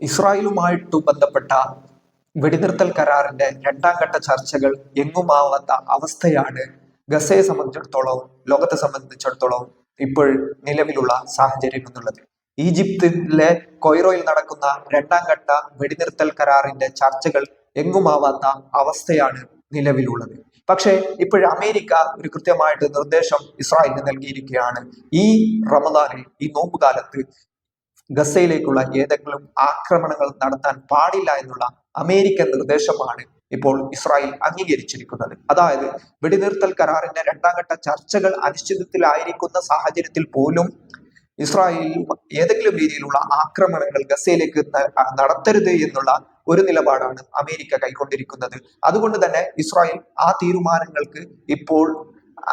ഇസ്രായേലുമായിട്ടു ബന്ധപ്പെട്ട വെടിനിർത്തൽ കരാറിന്റെ രണ്ടാം ഘട്ട ചർച്ചകൾ എങ്ങുമാവാത്ത അവസ്ഥയാണ് ഗസയെ സംബന്ധിച്ചിടത്തോളം ലോകത്തെ സംബന്ധിച്ചിടത്തോളം ഇപ്പോൾ നിലവിലുള്ള സാഹചര്യം എന്നുള്ളത്. ഈജിപ്തിലെ കൊയ്റോയിൽ നടക്കുന്ന രണ്ടാം ഘട്ട വെടിനിർത്തൽ കരാറിന്റെ ചർച്ചകൾ എങ്ങുമാവാത്ത അവസ്ഥയാണ് നിലവിലുള്ളത്. പക്ഷേ ഇപ്പോൾ അമേരിക്ക ഒരു കൃത്യമായിട്ട് നിർദ്ദേശം ഇസ്രായേലിന് നൽകിയിരിക്കുകയാണ്. ഈ റമദാനിൽ ഈ നോമ്പുകാലത്ത് ഗസയിലേക്കുള്ള ഏതെങ്കിലും ആക്രമണങ്ങൾ നടത്താൻ പാടില്ല എന്നുള്ള അമേരിക്കൻ നിർദ്ദേശമാണ് ഇപ്പോൾ ഇസ്രായേൽ അംഗീകരിച്ചിരിക്കുന്നത്. അതായത് വെടിനിർത്തൽ കരാറിന്റെ രണ്ടാം ഘട്ട ചർച്ചകൾ അനിശ്ചിതത്തിലായിരിക്കുന്ന സാഹചര്യത്തിൽ പോലും ഇസ്രായേൽ ഏതെങ്കിലും രീതിയിലുള്ള ആക്രമണങ്ങൾ ഗസയിലേക്ക് നടത്തരുത് എന്നുള്ള ഒരു നിലപാടാണ് അമേരിക്ക കൈക്കൊണ്ടിരിക്കുന്നത്. അതുകൊണ്ട് തന്നെ ഇസ്രായേൽ ആ തീരുമാനങ്ങൾക്ക് ഇപ്പോൾ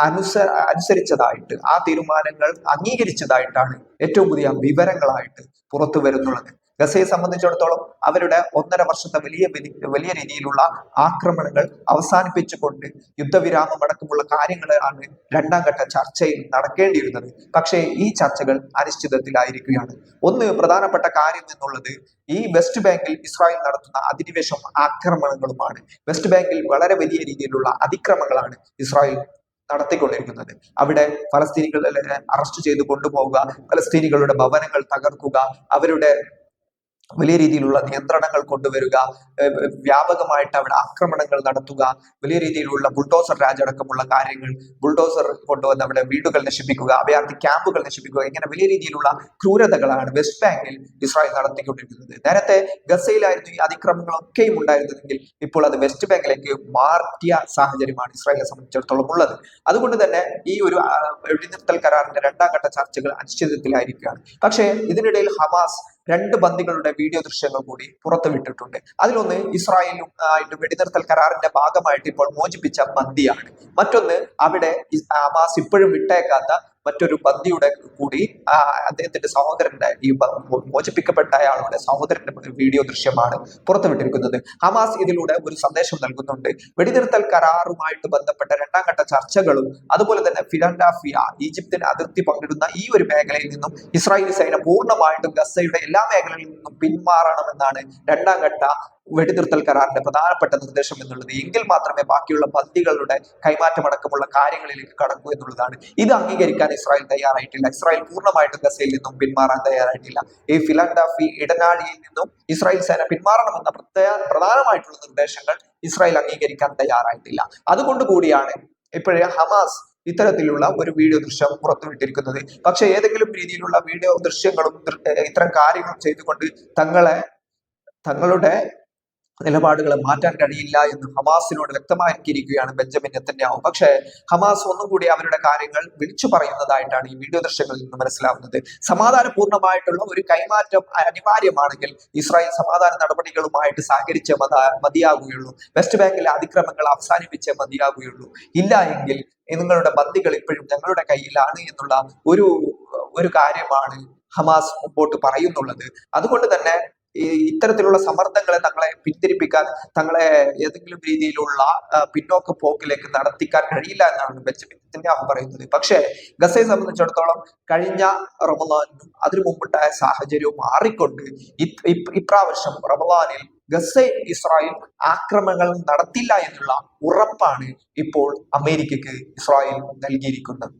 അനുസ അനുസരിച്ചതായിട്ട് ആ തീരുമാനങ്ങൾ അംഗീകരിച്ചതായിട്ടാണ് ഏറ്റവും പുതിയ വിവരങ്ങളായിട്ട് പുറത്തു വരുന്നുള്ളത്. ഗസയെ സംബന്ധിച്ചിടത്തോളം അവരുടെ ഒന്നര വർഷത്തെ വലിയ വലിയ രീതിയിലുള്ള ആക്രമണങ്ങൾ അവസാനിപ്പിച്ചുകൊണ്ട് യുദ്ധവിരാമം അടക്കമുള്ള കാര്യങ്ങളാണ് രണ്ടാം ഘട്ട ചർച്ചയിൽ നടക്കേണ്ടിയിരുന്നത്. പക്ഷേ ഈ ചർച്ചകൾ അനിശ്ചിതത്തിലായിരിക്കുകയാണ്. ഒന്ന് പ്രധാനപ്പെട്ട കാര്യം എന്നുള്ളത് ഈ വെസ്റ്റ് ബാങ്കിൽ ഇസ്രായേൽ നടത്തുന്ന അധിനിവേശം ആക്രമണങ്ങളുമാണ്. വെസ്റ്റ് ബാങ്കിൽ വളരെ വലിയ രീതിയിലുള്ള അതിക്രമങ്ങളാണ് ഇസ്രായേൽ നടത്തിക്കൊണ്ടിരിക്കുന്നത്. അവിടെ ഫലസ്തീനികളെ അറസ്റ്റ് ചെയ്ത് കൊണ്ടുപോവുക ഫലസ്തീനികളുടെ ഭവനങ്ങൾ തകർക്കുക അവരുടെ വലിയ രീതിയിലുള്ള നിയന്ത്രണങ്ങൾ കൊണ്ടുവരിക വ്യാപകമായിട്ട് അവിടെ ആക്രമണങ്ങൾ നടത്തുക വലിയ രീതിയിലുള്ള ബുൾഡോസർ രാജടക്കമുള്ള കാര്യങ്ങൾ ബുൾഡോസർ കൊണ്ടുവന്ന് അവിടെ വീടുകൾ നശിപ്പിക്കുക അഭയാർത്ഥി ക്യാമ്പുകൾ നശിപ്പിക്കുക ഇങ്ങനെ വലിയ രീതിയിലുള്ള ക്രൂരതകളാണ് വെസ്റ്റ് ബാങ്കിൽ ഇസ്രായേൽ നടത്തിക്കൊണ്ടിരിക്കുന്നത്. നേരത്തെ ഗസയിലായിരുന്നു ഈ അതിക്രമങ്ങളൊക്കെയും ഉണ്ടായിരുന്നതെങ്കിൽ ഇപ്പോൾ അത് വെസ്റ്റ് ബാങ്കിലേക്ക് മാറ്റിയ സാഹചര്യമാണ് ഇസ്രായേലിനെ സംബന്ധിച്ചിടത്തോളം ഉള്ളത്. അതുകൊണ്ട് തന്നെ ഈ ഒരു വെടിനിർത്തൽ കരാറിന്റെ രണ്ടാം ഘട്ട ചർച്ചകൾ അനിശ്ചിതത്തിലായിരിക്കുകയാണ്. പക്ഷേ ഇതിനിടയിൽ ഹമാസ് രണ്ട് ബന്ദികളുടെ വീഡിയോ ദൃശ്യങ്ങൾ കൂടി പുറത്തുവിട്ടിട്ടുണ്ട് അതിലൊന്ന് ഇസ്രായേലും ആയിട്ട് വെടിനിർത്തൽ കരാറിന്റെ ഭാഗമായിട്ട് ഇപ്പോൾ മോചിപ്പിച്ച ബന്ദിയാണ്. മറ്റൊന്ന് അവിടെ ഹമാസ് ഇപ്പോഴും വിട്ടേക്കാത്ത മറ്റൊരു ബന്ദിയുടെ കൂടി ആ, അദ്ദേഹത്തിന്റെ സഹോദരന്റെ ഈ മോചിപ്പിക്കപ്പെട്ട അയാളുടെ സഹോദരന്റെ വീഡിയോ ദൃശ്യമാണ് പുറത്തുവിട്ടിരിക്കുന്നത്. ഹമാസ് ഇതിലൂടെ ഒരു സന്ദേശം നൽകുന്നുണ്ട്. വെടിനിർത്തൽ കരാറുമായിട്ട് ബന്ധപ്പെട്ട രണ്ടാം ഘട്ട ചർച്ചകളും അതുപോലെ തന്നെ ഫിലാൻഡാഫിയ ഈജിപ്തിന് അതിർത്തി പങ്കിടുന്ന ഈ ഒരു മേഖലയിൽ നിന്നും ഇസ്രായേലി സൈന്യം പൂർണമായിട്ടും ഗസയുടെ എല്ലാ മേഖലകളിൽ നിന്നും പിന്മാറണമെന്നാണ് രണ്ടാം ഘട്ട വെടിനിർത്തൽ കരാറിന്റെ പ്രധാനപ്പെട്ട നിർദ്ദേശം എന്നുള്ളത് എങ്കിൽ മാത്രമേ ബാക്കിയുള്ള പദ്ധതികളുടെ കൈമാറ്റം അടക്കമുള്ള കാര്യങ്ങളിലേക്ക് കടക്കൂ എന്നുള്ളതാണ്. ഇത് അംഗീകരിക്കാൻ ഇസ്രായേൽ തയ്യാറായിട്ടില്ല. ഇസ്രായേൽ പൂർണമായിട്ടും ഗസയിൽ നിന്നും പിന്മാറാൻ തയ്യാറായിട്ടില്ല. ഈ ഫിലൻഡാഫി ഇടനാഴിയിൽ നിന്നും ഇസ്രായേൽ സേന പിന്മാറണമെന്ന പ്രധാനമായിട്ടുള്ള നിർദ്ദേശങ്ങൾ ഇസ്രായേൽ അംഗീകരിക്കാൻ തയ്യാറായിട്ടില്ല. അതുകൊണ്ട് കൂടിയാണ് ഇപ്പോഴേ ഹമാസ് ഇത്തരത്തിലുള്ള ഒരു വീഡിയോ ദൃശ്യം പുറത്തുവിട്ടിരിക്കുന്നത്. പക്ഷെ ഏതെങ്കിലും രീതിയിലുള്ള വീഡിയോ ദൃശ്യങ്ങളും ഇത്തരം കാര്യങ്ങളും ചെയ്തുകൊണ്ട് തങ്ങളെ തങ്ങളുടെ നിലപാടുകളെ മാറ്റാൻ കഴിയില്ല എന്ന് ഹമാസിനോട് വ്യക്തമാക്കിയിരിക്കുകയാണ് ബെഞ്ചമിൻ നെത്തന്യാഹു. പക്ഷേ ഹമാസ് ഒന്നും കൂടി അവരുടെ കാര്യങ്ങൾ വിളിച്ചു പറയുന്നതായിട്ടാണ് ഈ വീഡിയോ ദൃശ്യങ്ങളിൽ നിന്ന് മനസ്സിലാവുന്നത്. സമാധാനപൂർണമായിട്ടുള്ള ഒരു കൈമാറ്റം അനിവാര്യമാണെങ്കിൽ ഇസ്രായേൽ സമാധാന നടപടികളുമായിട്ട് സഹകരിച്ച മത മതിയാകുകയുള്ളൂ. വെസ്റ്റ് ബാങ്കിലെ അതിക്രമങ്ങൾ അവസാനിപ്പിച്ച് മതിയാകുകയുള്ളൂ. ഇല്ല എങ്കിൽ നിങ്ങളുടെ ബന്ദികൾ ഇപ്പോഴും ഞങ്ങളുടെ കയ്യിലാണ് എന്നുള്ള ഒരു ഒരു കാര്യമാണ് ഹമാസ് മുമ്പോട്ട് പറയുന്നുള്ളത്. അതുകൊണ്ട് തന്നെ ഇത്തരത്തിലുള്ള സമ്മർദ്ദങ്ങളെ തങ്ങളെ പിന്തിരിപ്പിക്കാൻ തങ്ങളെ ഏതെങ്കിലും രീതിയിലുള്ള പിന്നോക്ക പോക്കിലേക്ക് നടത്തിക്കാൻ കഴിയില്ല എന്നാണ് ബെഞ്ചമിൻ നെതന്യാഹു പറയുന്നത്. പക്ഷേ ഗസയെ സംബന്ധിച്ചിടത്തോളം കഴിഞ്ഞ റമദാനും അതിനു മുമ്പുണ്ടായ സാഹചര്യവും മാറിക്കൊണ്ട് ഇപ്രാവശ്യം റമദാനിൽ ഗസയിൽ ഇസ്രായേൽ ആക്രമണങ്ങൾ നടത്തില്ല എന്നുള്ള ഉറപ്പാണ് ഇപ്പോൾ അമേരിക്കക്ക് ഇസ്രായേൽ നൽകിയിരിക്കുന്നത്.